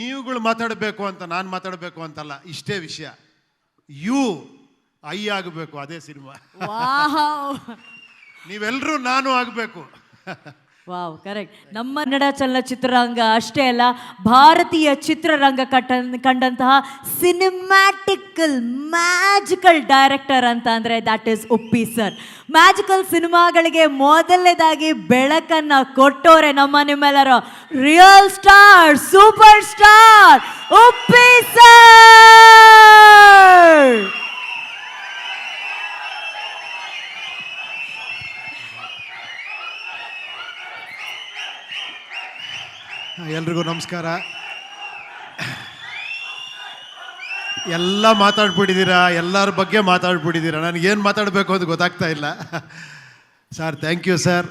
ನೀವುಗಳು ಮಾತಾಡಬೇಕು ಅಂತ ನಾನು ಮಾತಾಡಬೇಕು ಅಂತಲ್ಲ ಇಷ್ಟೇ ವಿಷಯ. ಯು ಐ ಆಗಬೇಕು ಅದೇ ಸಿನಿಮಾ. ನೀವೆಲ್ಲರೂ ನಾನು ಆಗಬೇಕು. Wow correct. ನಮ್ಮ ಕನ್ನಡ ಚಲನಚಿತ್ರರಂಗ ಅಷ್ಟೇ ಅಲ್ಲ ಭಾರತೀಯ ಚಿತ್ರರಂಗ ಕಟ್ಟ ಕಂಡಂತಹ ಸಿನಿಮ್ಯಾಟಿಕಲ್ ಮ್ಯಾಜಿಕಲ್ ಡೈರೆಕ್ಟರ್ ಅಂತ ಅಂದರೆ that is Uppi sir magical ಸಿನಿಮಾಗಳಿಗೆ ಮೊದಲನೇದಾಗಿ ಬೆಳಕನ್ನ ಕೊಟ್ಟೋರೆ ನಮ್ಮ ನಿಮ್ಮೆಲ್ಲರ real star super star Uppi sir ಎಲ್ರಿಗೂ ನಮಸ್ಕಾರ. ಎಲ್ಲ ಮಾತಾಡ್ಬಿಟ್ಟಿದ್ದೀರಾ? ಎಲ್ಲರ ಬಗ್ಗೆ ಮಾತಾಡ್ಬಿಟ್ಟಿದ್ದೀರಾ? ಏನು ಮಾತಾಡಬೇಕು ಅಂತ ಗೊತ್ತಾಗ್ತಾ ಇಲ್ಲ. ಸರ್ ಥ್ಯಾಂಕ್ ಯು ಸರ್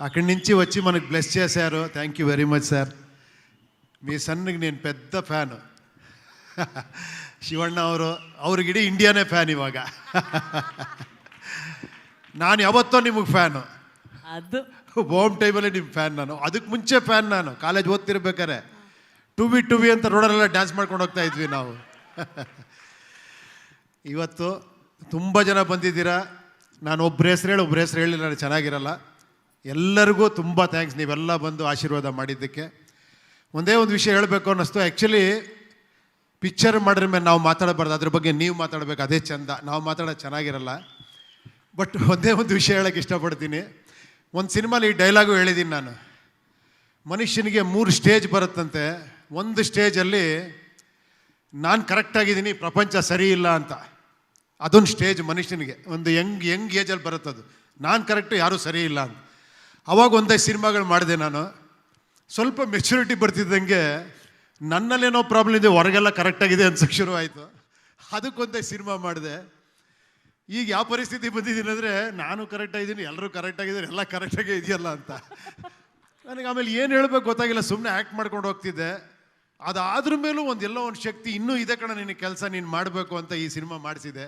అక్కడి ನಿಂಚಿ వచ్చి మనకు ಬ್ಲೆಸ್ చేశారు thank you very much sir మీ ಸಣ್ಣಗೆ నేను పెద్ద ಫ್ಯಾನು ಶಿವಣ್ಣ ಅವರು ಅವ್ರಿಗಿಡೀ ಇಂಡಿಯಾನೇ ಫ್ಯಾನ್ ಇವಾಗ. ನಾನು ಯಾವತ್ತೋ ನಿಮಗೆ ಫ್ಯಾನು ಅದು. ಹೋಮ್ ಟೈಮಲ್ಲಿ ನಿಮ್ಮ ಫ್ಯಾನ್ ನಾನು. ಅದಕ್ಕೆ ಮುಂಚೆ ಫ್ಯಾನ್ ನಾನು. ಕಾಲೇಜ್ ಓದ್ತಿರ್ಬೇಕಾರೆ ಟು ಬಿ ಟು ಬಿ ಅಂತ ರೋಡಲ್ಲೆಲ್ಲ ಡ್ಯಾನ್ಸ್ ಮಾಡ್ಕೊಂಡು ಹೋಗ್ತಾ ಇದ್ವಿ ನಾವು. ಇವತ್ತು ತುಂಬ ಜನ ಬಂದಿದ್ದೀರಾ? ನಾನು ಒಬ್ಬರ ಹೆಸ್ರು ಹೇಳಿ ಒಬ್ಬರ ಹೆಸರು ಹೇಳಿ ನಾನು ಚೆನ್ನಾಗಿರಲ್ಲ. ಎಲ್ಲರಿಗೂ ತುಂಬ ಥ್ಯಾಂಕ್ಸ್ ನೀವೆಲ್ಲ ಬಂದು ಆಶೀರ್ವಾದ ಮಾಡಿದ್ದಕ್ಕೆ. ಒಂದೇ ಒಂದು ವಿಷಯ ಹೇಳಬೇಕು ಅನ್ನಿಸ್ತು. ಆ್ಯಕ್ಚುಲಿ ಪಿಕ್ಚರ್ ಮಾಡಿದ್ರ ಮೇಲೆ ನಾವು ಮಾತಾಡಬಾರ್ದು. ಅದ್ರ ಬಗ್ಗೆ ನೀವು ಮಾತಾಡಬೇಕು. ಅದೇ ಚಂದ. ನಾವು ಮಾತಾಡೋದು ಚೆನ್ನಾಗಿರಲ್ಲ. ಬಟ್ ಒಂದೇ ಒಂದು ವಿಷಯ ಹೇಳೋಕ್ಕೆ ಇಷ್ಟಪಡ್ತೀನಿ. ಒಂದು ಸಿನಿಮಾಲಿ ಈ ಡೈಲಾಗು ಹೇಳಿದ್ದೀನಿ ನಾನು. ಮನುಷ್ಯನಿಗೆ ಮೂರು ಸ್ಟೇಜ್ ಬರುತ್ತಂತೆ. ಒಂದು ಸ್ಟೇಜಲ್ಲಿ ನಾನು ಕರೆಕ್ಟಾಗಿದ್ದೀನಿ ಪ್ರಪಂಚ ಸರಿ ಇಲ್ಲ ಅಂತ. ಅದೊಂದು ಸ್ಟೇಜ್ ಮನುಷ್ಯನಿಗೆ. ಒಂದು ಯಂಗ್ ಯಂಗ್ ಏಜಲ್ಲಿ ಬರುತ್ತದು ನಾನು ಕರೆಕ್ಟು ಯಾರೂ ಸರಿ ಇಲ್ಲ ಅಂತ. ಅವಾಗ ಒಂದೈದು ಸಿನಿಮಾಗಳು ಮಾಡಿದೆ ನಾನು. ಸ್ವಲ್ಪ ಮೆಚುರಿಟಿ ಬರ್ತಿದ್ದಂಗೆ ನನ್ನಲ್ಲೇನೋ ಪ್ರಾಬ್ಲಮ್ ಇದೆ, ಹೊರಗೆಲ್ಲ ಕರೆಕ್ಟಾಗಿದೆ ಅನ್ಸಕ್ಕೆ ಶುರು ಅದಕ್ಕೊಂದೇ ಸಿನಿಮಾ ಮಾಡಿದೆ. ಈಗ ಯಾವ ಪರಿಸ್ಥಿತಿ ಬಂದಿದ್ದೀನಿ ಅಂದರೆ, ನಾನು ಕರೆಕ್ಟಾಗಿದ್ದೀನಿ ಎಲ್ಲರೂ ಕರೆಕ್ಟಾಗಿದ್ದಾರೆ ಎಲ್ಲ ಕರೆಕ್ಟಾಗೇ ಇದೆಯಲ್ಲ ಅಂತ. ನನಗೆ ಆಮೇಲೆ ಏನು ಹೇಳಬೇಕು ಗೊತ್ತಾಗಿಲ್ಲ ಸುಮ್ಮನೆ ಆ್ಯಕ್ಟ್ ಮಾಡ್ಕೊಂಡು ಹೋಗ್ತಿದ್ದೆ. ಅದಾದ್ರ ಮೇಲೂ ಒಂದು ಎಲ್ಲೋ ಒಂದು ಶಕ್ತಿ ಇನ್ನೂ ಇದೆ ಕಣ ನಿನ್ನ ಕೆಲಸ ನೀನು ಮಾಡಬೇಕು ಅಂತ ಈ ಸಿನಿಮಾ ಮಾಡಿಸಿದೆ.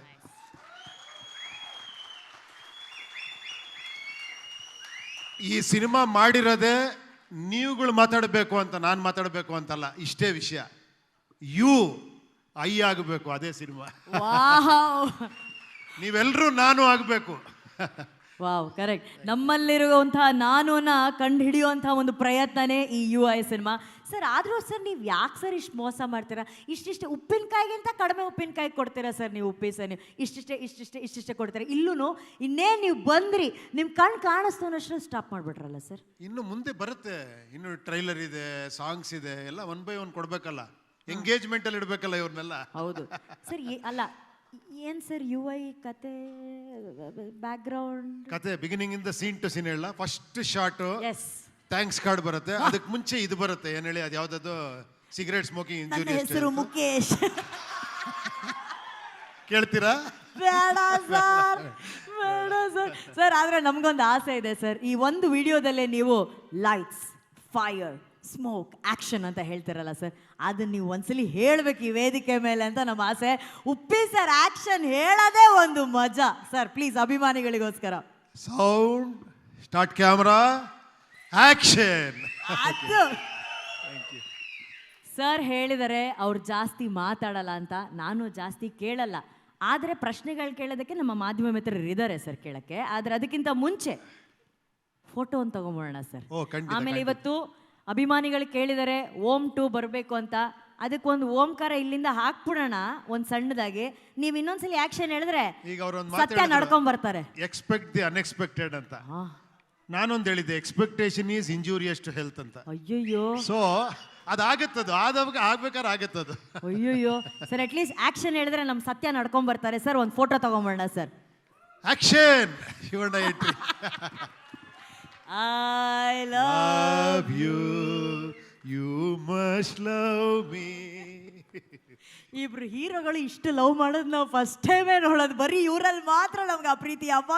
ಈ ಸಿನಿಮಾ ಮಾಡಿರೋದೇ ನೀವುಗಳು ಮಾತಾಡಬೇಕು ಅಂತ ನಾನು ಮಾತಾಡಬೇಕು ಅಂತಲ್ಲ ಇಷ್ಟೇ ವಿಷಯ. ಯು ಐ ಆಗಬೇಕು ಅದೇ ಸಿನಿಮಾ. ನೀವೆಲ್ಲರೂ ನಾನು ಆಗಬೇಕು. ವಾವ್ ಕರೆಕ್ಟ್ ನಮ್ಮಲ್ಲಿರುವಂತಹ ನಾನುನ ಕಂಡು ಹಿಡಿಯುವಂತಹ ಒಂದು ಪ್ರಯತ್ನನೇ ಈ ಯು ಐ ಸಿನಿಮಾ ಸರ್ ಆದರೂ ಸರ್ ನೀವು ಯಾಕೆ ಸರ್ ಇಷ್ಟು ಮೋಸ ಮಾಡ್ತೀರಾ? ಇಷ್ಟಿಷ್ಟೇ ಉಪ್ಪಿನಕಾಯಿಗಿಂತ ಕಡಿಮೆ ಉಪ್ಪಿನಕಾಯಿ ಕೊಡ್ತೀರಾ ಸರ್ ನೀವು ಉಪ್ಪಿ ಸರ್ ನೀವು? ಇಷ್ಟಿಷ್ಟೇ ಇಷ್ಟಿಷ್ಟೇ ಇಷ್ಟಿಷ್ಟೇ ಕೊಡ್ತೀರಾ? ಇಲ್ಲೂ ಇನ್ನೇ ನೀವು ಬಂದ್ರಿ ನಿಮ್ಮ ಕಣ್ಣು ಕಾಣಿಸ್ತು ಅನ್ನೋಷ್ಟು ಸ್ಟಾಪ್ ಮಾಡಿಬಿಟ್ರಲ್ಲ ಸರ್ ಇನ್ನು ಮುಂದೆ ಬರುತ್ತೆ. ಇನ್ನು ಟ್ರೈಲರ್ ಇದೆ ಸಾಂಗ್ಸ್ ಇದೆ ಎಲ್ಲ ಒನ್ ಬೈ ಒನ್ ಕೊಡಬೇಕಲ್ಲ. ಎಂಗೇಜ್ಮೆಂಟ್ ಅಲ್ಲಿ ಇಡಬೇಕಲ್ಲ ಇವ್ರನ್ನೆಲ್ಲ. ಹೌದು. ಸರ್ ಅಲ್ಲ ಏನು ಸರ್ ಯು ಐ ಕತೆ ಬ್ಯಾಕ್ಗ್ರೌಂಡ್ ಕತೆ ಬಿಗಿನಿಂಗ್ ಇಂದ ಸೀನ್ ಟು ಸೀನ್ ಹೇಳ first shot is thanks card ಬರುತ್ತೆ. ಅದಕ್ಕೆ ಮುಂಚೆ ಇದು ಬರುತ್ತೆ. ಏನ್ ಹೇಳಿ ಅದು ಯಾವ್ದದು? ಸಿಗರೇಟ್ ಸ್ಮೋಕಿಂಗ್ ನನ್ನ ಇಂಜುರಿ ಹೆಸರು ಮುಖೇಶ್ ಕೇಳ್ತೀರಾ? ಬೇಡ ಸರ್ ಬೇಡ ಸರ್. ಸರ್ ಆದ್ರೆ ನಮ್ಗೊಂದು ಆಸೆ ಇದೆ ಸರ್. ಈ ಒಂದು ವಿಡಿಯೋದಲ್ಲೇ ನೀವು ಲೈಟ್ಸ್ ಫೈರ್ ಸ್ಮೋಕ್ ಆಕ್ಷನ್ ಅಂತ ಹೇಳ್ತಿರಲ್ಲ ಸರ್. ಅದನ್ನ ನೀವು ಒಂದ್ಸಲಿ ಹೇಳ್ಬೇಕು ಈ ವೇದಿಕೆ ಮೇಲೆ ಅಂತ ನಮ್ಮ ಆಸೆ. ಉಪ್ಪಿ ಸರ್ ಆಕ್ಷನ್ ಹೇಳೋದೇ ಒಂದು ಮಜಾ. ಸರ್ ಪ್ಲೀಸ್ ಅಭಿಮಾನಿಗಳಿಗೋಸ್ಕರ. ಸೌಂಡ್ ಸ್ಟಾರ್ಟ್ ಕ್ಯಾಮ್ರಾ ಆಕ್ಷನ್ ಅದು. ಸರ್ ಹೇಳಿದರೆ ಅವ್ರು ಜಾಸ್ತಿ ಮಾತಾಡಲ್ಲ ಅಂತ ನಾನು ಜಾಸ್ತಿ ಕೇಳಲ್ಲ. ಆದರೆ ಪ್ರಶ್ನೆಗಳು ಕೇಳೋದಕ್ಕೆ ನಮ್ಮ ಮಾಧ್ಯಮ ಮಿತ್ರರು ಇದ್ದಾರೆ ಸರ್ ಕೇಳಕ್ಕೆ. ಆದರೆ ಅದಕ್ಕಿಂತ ಮುಂಚೆ ಫೋಟೋ ಒಂದು ತಗೊಂಬೋಣ ಸರ್. ಆಮೇಲೆ ಇವತ್ತು ಅಭಿಮಾನಿಗಳು ಕೇಳಿದರೆ ಓಂ ಟು ಬರಬೇಕು ಅಂತ. ಅದಕ್ಕೊಂದು ಓಂಕಾರ ಇಲ್ಲಿಂದ ಹಾಕ್ಬಿಡೋಣ ಒಂದು ಸಣ್ಣದಾಗಿ. ನೀವು ಇನ್ನೊಂದ್ಸಲಿ ಆಕ್ಷನ್ ಹೇಳಿದ್ರೆ ಈಗ ಅವ್ರೊಂದು ಸತ್ಯ ನಡ್ಕೊಂಡ್ ಬರ್ತಾರೆ. ಎಕ್ಸ್ಪೆಕ್ಟ್ ದಿ ಅನ್ಎಕ್ಸ್ಪೆಕ್ಟೆಡ್ ಅಂತ. ನಾನೊಂದು ಹೇಳಿದ್ದೆ expectation is injurious to health ಅಂತ. ಅಯ್ಯಯ್ಯೋ. ಸೊ ಅದಾಗತ್ತದು. ಆದವಾಗ ಆಗ್ಬೇಕಾದ್ರೆ ಆಗತ್ತದು. ಅಯ್ಯಯ್ಯೋ. ಸರ್ ಅಟ್ ಲೀಸ್ಟ್ ಆಕ್ಷನ್ ಹೇಳಿದ್ರೆ ನಮ್ಮ ಸತ್ಯ ನಡ್ಕೊಂಡ್ ಬರ್ತಾರೆ. ಸರ್ ಒಂದ್ photo ತಗೊಂಬೋಣ sir. Action Shivanna entry I love love you you must love me ಇಬ್ರು ಹೀರೋಗಳು ಇಷ್ಟು ಲವ್ ಮಾಡೋದು ನಾವು ಫಸ್ಟ್ ಟೈಮೇ ನೋಡೋದು ಬರೀ ಇವರಲ್ಲಿ ಮಾತ್ರ ನಮ್ಗೆ ಆ ಪ್ರೀತಿ ಅಪ್ಪ